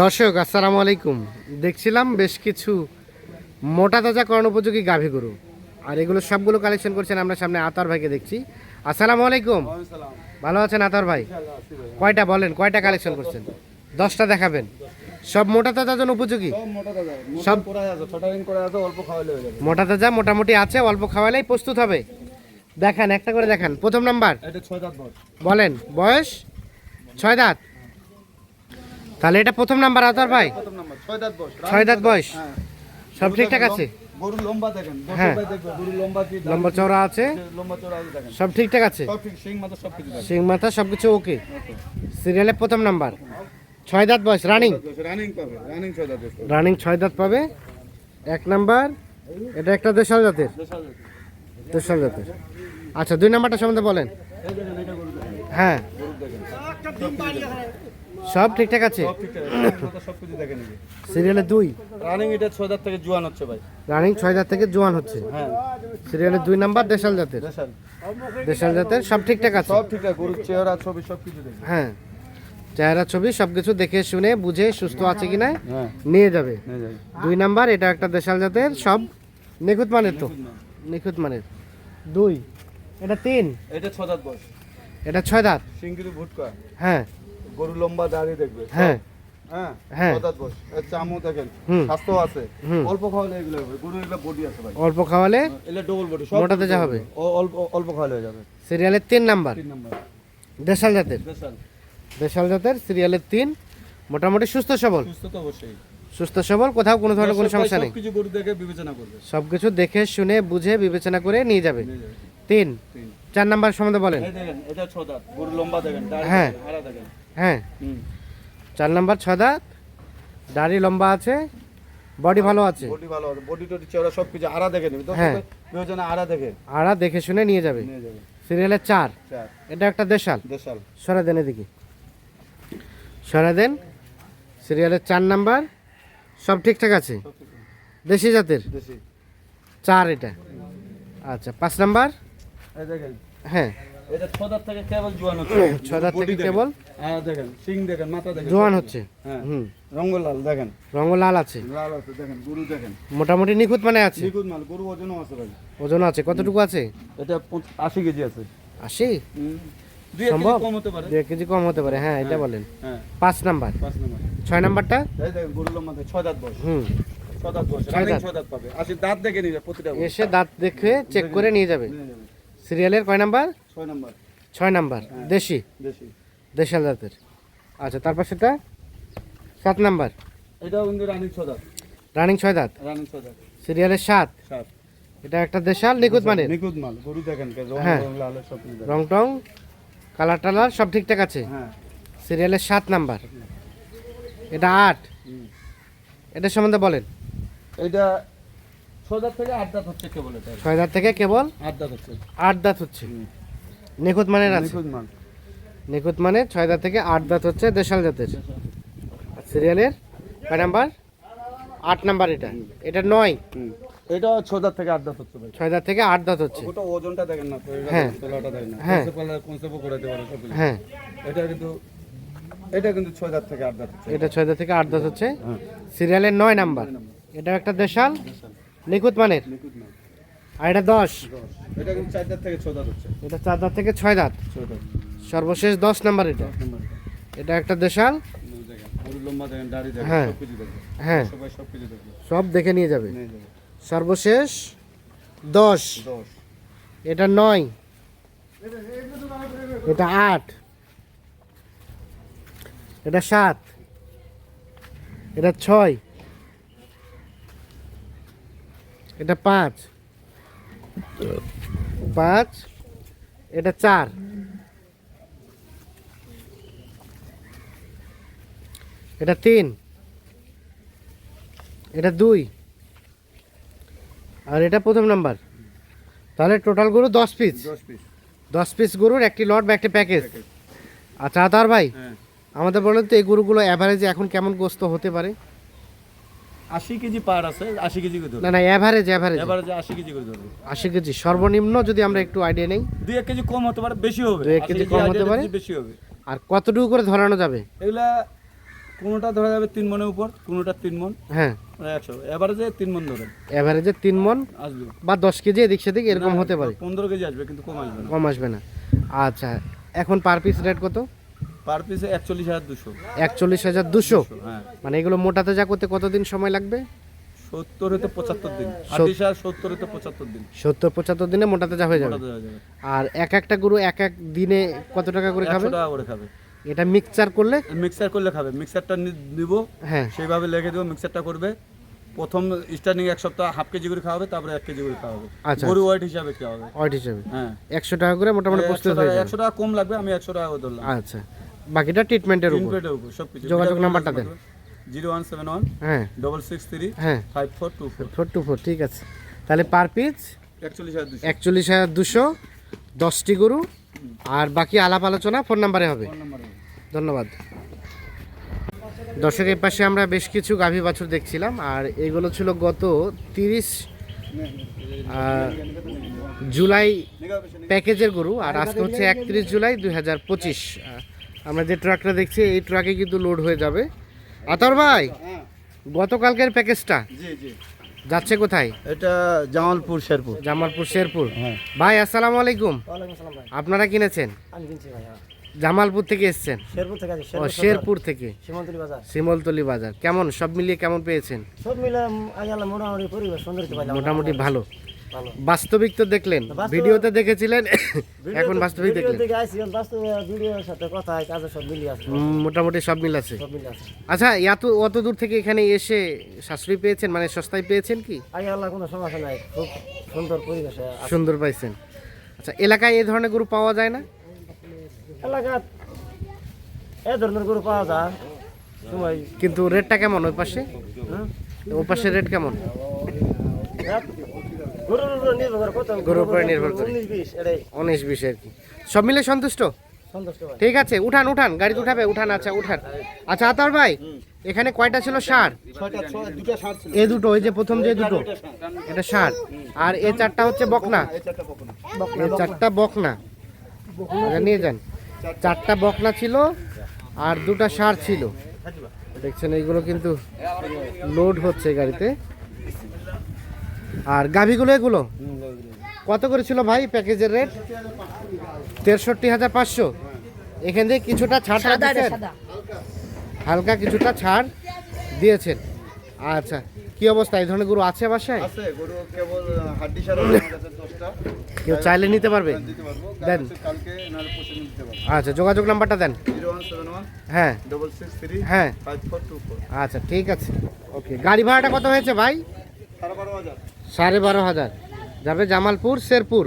দর্শক আসসালামু আলাইকুম। দেখছিলাম বেশ কিছু মোটা তাজা কর্ণ উপযোগী গাভী গরু। আর এগুলো সবগুলো কালেকশন করছেন আমরা সামনে আতার ভাইকে দেখছি। আসসালামু আলাইকুম। ভালো আছেন আতার ভাই? কয়টা বলেন কয়টা কালেকশন করছেন? দশটা দেখাবেন। সব মোটা তাজা জন্য উপযোগী? সব মোটা তাজা মোটামুটি আছে অল্প খাওয়ালেই প্রস্তুত হবে। দেখান একটা করে দেখান। প্রথম নাম্বার। বলেন বয়স? ছয় দাঁত? তাহলে এটা প্রথম নাম্বার আতার ভাই? প্রথম নাম্বার ছয় দাঁত বট ছয় দাঁত বয়স? হ্যাঁ। সব ঠিকঠাক আছে? গরু লম্বা দেখেন হ্যাঁ। হ্যাঁ গরু লম্বা কি লম্বা চওড়া আছে? আছে, লম্বা চড়া আছে দেখেন। সব ঠিকঠাক আছে? সব ঠিক সিং মাথা সব কিছু সিং মাথা সব কিছু ওকে। সিরিয়ালের প্রথম নাম্বার। ছয় দাঁত বয়স রানিং? রানিং পাবে রানিং ছয় দাঁত রানিং ছয় দাঁত পাবে। এক নাম্বার এটা একটা দেশাল জাতের? দেশাল জাতের। আচ্ছা দুই নাম্বারটা সম্বন্ধে বলেন। হ্যাঁ। সব ঠিকঠাক আছে? সব ঠিকঠাক আছে। সব কিছু দেখেন এই সিরিয়ালে দুই? রানিং এটা ছয় দাঁত থেকে জোয়ান হচ্ছে ভাই। রানিং ছয় দাঁত থেকে জোয়ান হচ্ছে? হ্যাঁ। সিরিয়ালে দুই নাম্বার দেশাল জাতের? দেশাল। দেশাল জাতের সব ঠিকঠাক আছে? সব ঠিকঠাক গরুর চেহারা ছবি সব কিছু দেখেন হ্যাঁ। চেহারা ছবি সব কিছু দেখে শুনে বুঝে সুস্থ আছে কিনা হ্যাঁ। নিয়ে যাবে। দুই নাম্বার এটা একটা দেশাল জাতের সব নিখুঁত মানের তো? নিখুঁত মানের। দুই। এটা তিন? এটা ছয় দাঁত বয়স। এটা ছয় দাঁত? সিঙ্গিরি ভুটকা। হ্যাঁ। গরু লম্বা দাঁড়িয়ে দেখবে হ্যাঁ। হ্যাঁ হ্যাঁ। অল্প খাওয়ালে হবে। অল্প খাওয়ালে হয়ে যাবে। সিরিয়ালের তিন নাম্বার। দেশাল জাতের। দেশাল। জাতের সিরিয়ালের তিন। মোটামুটি সুস্থ সবল। সুস্থ কোথাও কোনো ধরনের কোনো সমস্যা নেই। কিছু গরু দেখে বিবেচনা করবে। সব কিছু দেখে শুনে বুঝে বিবেচনা করে নিয়ে যাবে। তিন। চার নাম্বার সম্বন্ধে বলেন। হ্যাঁ। হ্যাঁ। চার নাম্বার ছয় দাঁত দাড়ি লম্বা আছে বডি ভালো আছে? বডি ভালো আছে বডি টডি চেহারা সব কিছু আড়া দেখে নেবে। তো হ্যাঁ। বিবেচনা আড়া দেখে। আড়া দেখে শুনে নিয়ে যাবে। নিয়ে যাবে। সিরিয়ালের চার। চার। এটা একটা দেশাল। দেশাল। সরা দেন এদিকে। সরা দেন। সিরিয়ালের চার নাম্বার। সব ঠিকঠাক আছে। দেশি জাতের? দেশি। চার এটা। আচ্ছা পাঁচ নাম্বার? এই দেখেন। হ্যাঁ। এটা থেকে কেবল জোয়ান হচ্ছে। ছয় থেকে কেবল হ্যাঁ দেখেন সিং দেখেন মাথা দেখেন। জোয়ান হচ্ছে। হ্যাঁ হুম। রঙ্গ দেখেন। রঙ লাল আছে। লাল আছে দেখেন গরু দেখেন। মোটামুটি নিখুঁত মানে আছে? নিখুঁত মাল গরু ওজনও আছে ভাই। ওজন আছে। কতটুকু আছে? এটা পঁচ- আশি কেজি আছে। আশি? দুই কেজি কম হতে পারে। কেজি কম হতে পারে। হ্যাঁ এটা বলেন। হ্যাঁ। পাঁচ নাম্বার। পাঁচ নম্বর। ছয় নাম্বারটা? এই দেখেন গরু লম্বা দাঁত বয়স। হুম। এসে দাঁত দেখে চেক করে নিয়ে যাবে। সিরিয়ালের কয় নাম্বার? ছয় নম্বর। ছয় নাম্বার দেশি? দেশি। দেশাল জাতের। আচ্ছা তারপর সেটা? সাত নাম্বার। এটাও কিন্তু রানিং ছয় দাঁত। রানিং ছয় দাঁত? রানিং ছয় দাঁত। সিরিয়ালের সাত? সাত। এটা একটা দেশাল নিখুঁত নিখুঁত মাল গরু দেখেন হ্যাঁ। রং টং কালার টালার সব ঠিকঠাক আছে? হ্যাঁ। সিরিয়ালের সাত নাম্বার। এটা আট। এটা সম্বন্ধে বলেন। এটা ছয় দাঁত থেকে আট দাঁত হচ্ছে কেবল ছয় দাঁত থেকে কেবল আট দাঁত হচ্ছে। আট দাঁত হচ্ছে। নিখুঁত মানের আছে? নিখুঁত মাল নিখুঁত মানে ছয় দাঁত থেকে আট দাঁত হচ্ছে দেশাল জাতের। সিরিয়ালের কয় নাম্বার? আট নাম্বার এটা। এটা নয়। এটা ছয় দাঁত থেকে আট দাঁত হচ্ছে ছয় দাঁত থেকে আট দাঁত হচ্ছে। ওটা ওজনটা দেখেন না হ্যাঁ। দেখেন, তোলাটা দেখেন না। হ্যাঁ। কনসেপ্ট করে দিতে পারে হ্যাঁ। এটা কিন্তু এটা কিন্তু ছয় দাঁত থেকে আট দাঁত এটা ছয় দাঁত থেকে আট দাঁত হচ্ছে। হ্যাঁ। সিরিয়ালের নয় নাম্বার। এটা একটা দেশাল। নিখুঁত মানের নিখুঁত মাল আর এটা দশ। এটা কিন্তু চার দাঁত থেকে ছয় দাঁত হচ্ছে। এটা চার দাঁত থেকে ছয় দাঁত। সর্বশেষ দশ নাম্বার এটা। এটা। একটা দেশাল। হ্যাঁ। হ্যাঁ। সব দেখে নিয়ে যাবে। সর্বশেষ দশ। এটা নয়। এটা আট। এটা সাত। এটা ছয়। এটা পাঁচ। পাঁচ এটা চার। এটা তিন। এটা দুই। আর এটা প্রথম নাম্বার। তাহলে টোটাল গরু দশ পিস দশ পিস গরুর একটি লট বা একটি প্যাকেজ আচ্ছা তার ভাই হ্যাঁ। আমাদের বলেন তো এই গরুগুলো অ্যাভারেজে এখন কেমন গোস্ত হতে পারে? আশি কেজি পার আছে আশি কেজি করে না না অ্যাভারেজ এবারে যে আশি কেজি করে ধরবে। আশি কেজি সর্বনিম্ন যদি আমরা একটু আইডিয়া নেই? দুই এক কেজি কম হতে পারে বেশি হবে। দুই এক কেজি কম হতে পারে? বেশি হবে। আর কতটুকু করে ধরানো যাবে? এগুলা কোনোটা ধরা যাবে তিন মনের উপর কোনোটা তিন মন। হ্যাঁ। মানে একশো। এভারেজে তিন মন ধরেন। এভারেজে তিন মন আসবে। বা দশ কেজি এদিক সেদিক এরকম হতে পারে। পনেরো কেজি আসবে কিন্তু কম আসবে না। কম আসবে না। আচ্ছা এখন পার পিস রেট কত? পার পিসে একচল্লিশ হাজার দুশো। একচল্লিশ হাজার দুশো? হ্যাঁ। মানে এগুলো মোটাতে যা করতে কতদিন সময় লাগবে? সত্তর হতে পঁচাত্তর দিন। সত্তর হতে পঁচাত্তর দিন। সত্তর পঁচাত্তর দিনে মোটাতে যা হয়ে যাবে। আর এক একটা গরু এক এক দিনে কত টাকা করে খাবে? টাকা করে খাবে। এটা মিক্সচার করলে? মিক্সার করলে খাবে। মিক্সারটা নিব হ্যাঁ। সেইভাবে লেগে দেবো মিক্সারটা করবে। প্রথম স্টার্টিং এক সপ্তাহ হাফ কেজি করে খাওয়াবে তারপরে এক কেজি করে খাওয়াবে আচ্ছা, গরু ওয়েট হিসাবে খাওয়াবে ওয়াট হিসেবে। হ্যাঁ। একশো টাকা করে মোটামুটি একশো হয়ে টাকা কম লাগবে আমি একশো টাকা করে ধরলাম। আচ্ছা। বাকিটা ট্রিটমেন্টের উপর। প্লেটের উপর সব কিছু যোগাযোগ নাম্বারটা দেন। জিরো ওয়ান সেভেন ওয়ান হ্যাঁ। ডবল সিক্স থ্রি হ্যাঁ। Five four two four four two four ঠিক আছে। তাহলে পার পিস একচল্লিশ হাজার দুশো। দশটি গরু। আর বাকি আলাপ আলোচনা ফোন নাম্বারে হবে। ধন্যবাদ। দর্শক এর পাশে আমরা বেশ কিছু গাভী বাছুর দেখছিলাম। আর এগুলো ছিল গত তিরিশ জুলাই প্যাকেজের গরু। আর আজকে হচ্ছে একত্রিশ জুলাই দুই হাজার পঁচিশ। আমরা যে ট্রাকটা দেখছি এই ট্রাকে কিন্তু লোড হয়ে যাবে। আতর ভাই গতকালকের প্যাকেজটা জি জি। যাচ্ছে কোথায়? এটা জামালপুর শেরপুর। জামালপুর শেরপুর। হ্যাঁ। ভাই আসসালামু আলাইকুম। ওয়ালাইকুম আসসালাম ভাই। আপনারা কিনেছেন? আমি কিনছি ভাই হ্যাঁ। জামালপুর থেকে এসছেন? শেরপুর থেকে ও শেরপুর শেরপুর থেকে। শিমলতলি বাজার। কেমন? সব মিলিয়ে কেমন পেয়েছেন? সব মিলে মোটামুটি ভালো। বাস্তবিক তো দেখলেন ভিডিওতে দেখেছিলেন এখন বাস্তবিক দেখলেন। মোটামুটি সব মিল আছে। আচ্ছা এত অত দূর থেকে এখানে এসে সাশ্রয়ী পেয়েছেন মানে সস্তায় পেয়েছেন কি? আল্লাহ কোনো সমস্যা নাই খুব সুন্দর পরিবেশে সুন্দর পাইছেন। আচ্ছা এলাকায় এই ধরনের গরু পাওয়া যায় না? এলাকাত এ ধরনের গরু পাওয়া যায় কিন্তু রেটটা কেমন ওই পাশে? হুম? ওই পাশে রেট কেমন? গরুর উপর নির্ভর করে। কত গরুর উপরে নির্ভর করে। উনিশ বিশ এটাই উনিশ বিশ আর কি। সব মিলে সন্তুষ্ট? সন্তুষ্ট ভাই। ঠিক আছে উঠান উঠান গাড়িতে উঠাবে উঠান আচ্ছা উঠান। আচ্ছা আতার ভাই এখানে কয়টা ছিল সার? এ দুটো ওই যে প্রথম যে দুটো এটা সার। আর এ চারটা হচ্ছে বকনা। এই চারটা বকনা। চারটা বকনা। এটা নিয়ে যান। চারটা বকনা ছিল আর দুটা সার ছিল। দেখছেন এইগুলো কিন্তু লোড হচ্ছে গাড়িতে। আর গাভিগুলো এগুলো? কত করে ছিল ভাই প্যাকেজের রেট? তেষট্টি হাজার পাঁচশো। এখান থেকে কিছুটা ছাড় দিয়েছেন? হালকা কিছুটা ছাড় দিয়েছেন। আচ্ছা কি অবস্থা? এই ধরনের গরু আছে বাসায় কেউ চাইলে নিতে পারবে? দেন। আচ্ছা যোগাযোগ নাম্বারটা দেন। হ্যাঁ। হ্যাঁ। আচ্ছা ঠিক আছে। ওকে গাড়ি ভাড়াটা কত হয়েছে ভাই? সাড়ে বারো হাজার। সাড়ে বারো হাজার। যাবে জামালপুর শেরপুর।